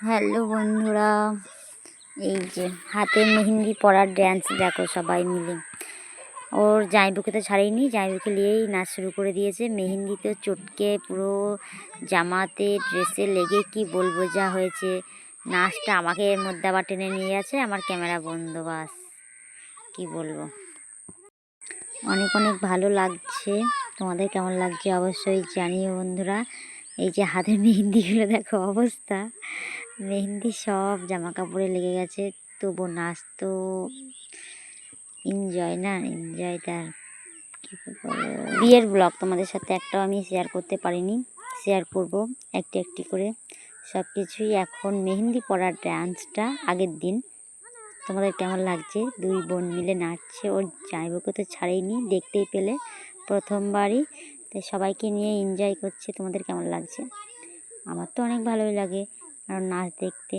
Hello বন্ধুরা, এই যে হাতে মেহেন্দি পরার ড্যান্স দেখো সবাই মিলে। ওর জাঁইবুকে তো ছাড়েনি জাঁইবুকে নিয়েই নাচ শুরু করে দিয়েছে। মেহেন্দি তো চটকে পুরো জামাতে ড্রেসে লেগে কি বলব যা হয়েছে। নাচটা আমাকে এর মধ্যে আবার টেনে নিয়ে আছে আমার ক্যামেরা বন্ধ, বাস। কি বলব? অনেক অনেক ভালো লাগছে। তোমাদের কেমন লাগছে অবশ্যই জানিও বন্ধুরা। এই যে হাতের মেহেন্দিগুলো দেখো অবস্থা। মেহেন্দি সব জামা কাপড়ে লেগে গেছে, তবু নাচ তো এনজয় না এনজয় তার কী বিয়ের ব্লগ তোমাদের সাথে একটাও আমি শেয়ার করতে পারিনি শেয়ার করব একটি একটি করে। সব কিছুই এখন মেহেন্দি পরার ডান্সটা আগের দিন। তোমাদের কেমন লাগছে? দুই বোন মিলে নাচছে, ওর জামাইবাবুকে তো ছাড়েইনি, দেখতেই পেলে প্রথমবারই। তাই সবাইকে নিয়ে এনজয় করছে, তোমাদের কেমন লাগছে? আমার তো অনেক ভালোই লাগে। আর নাচ দেখতে।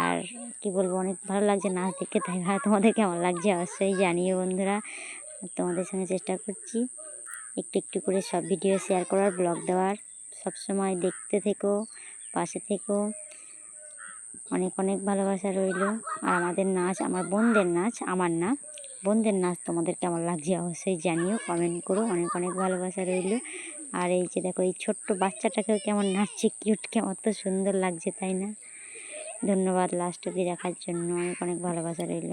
আর কি বলব, অনেক ভালো লাগছে নাচ দেখতে। তাই ভাই, তোমাদের কেমন লাগছে? অবশ্যই জানিও বন্ধুরা। তোমাদের সঙ্গে চেষ্টা করছি একটু একটু করে সব ভিডিও শেয়ার করার ব্লগ দেওয়ার। সব সময় দেখতে থেকো, পাশে থেকো। অনেক অনেক ভালোবাসা রইল। আর আমাদের নাচ, আমার বোনদের নাচ, আমার না, বোনদের নাচ তোমাদের কেমন লাগছে? অবশ্যই জানিও কমেন্ট করো। অনেক অনেক ভালোবাসা রইল। আর এই যে দেখো, এই ছোট্ট বাচ্চাটাকেও কেমন নাচছে কিউট কেমন তো সুন্দর লাগছে, তাই না? ধন্যবাদ লাস্ট অব্দি দেখার জন্য। অনেক অনেক ভালোবাসা রইল।